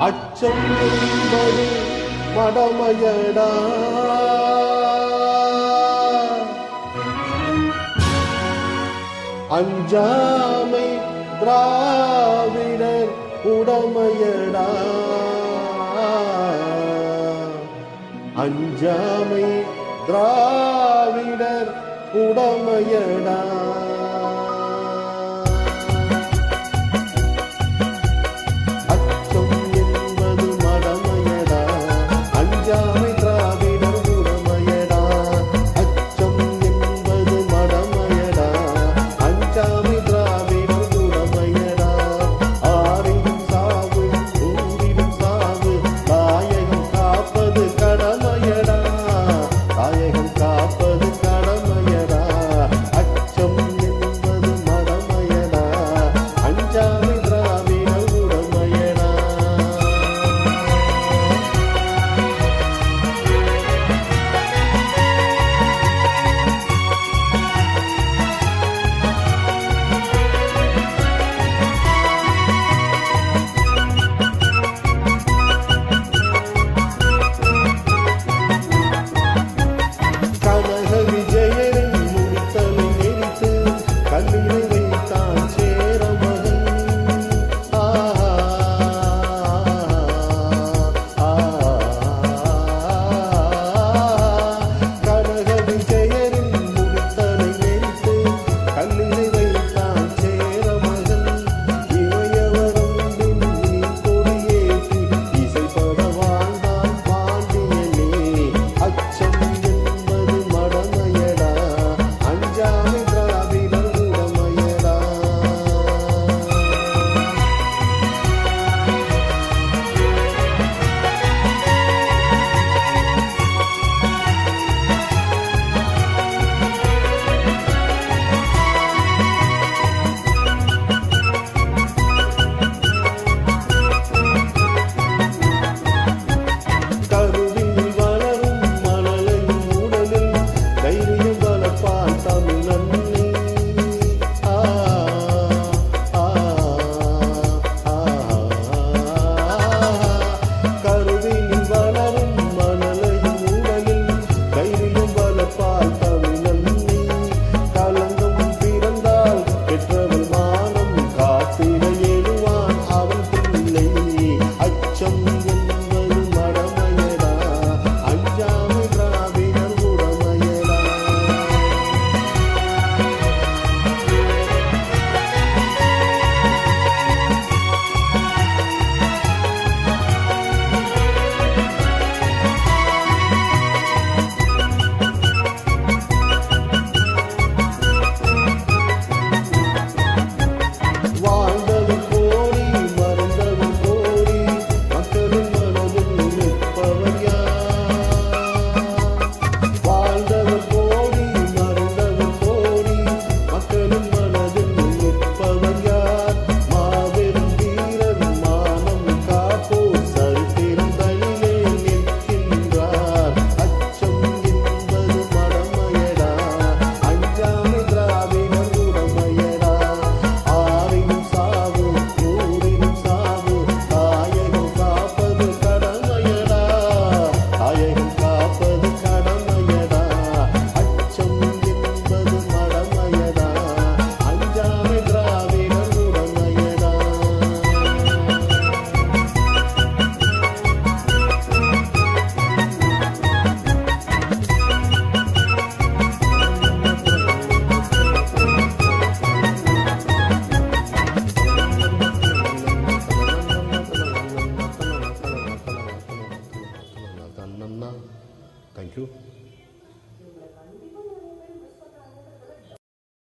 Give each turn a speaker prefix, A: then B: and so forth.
A: அச்சம் என்பது மடமையடா. அஞ்சாமை திராவிடர் உடமையடா. அஞ்சாமை திராவிடர் உடமையடா. நாயகன் Brasil.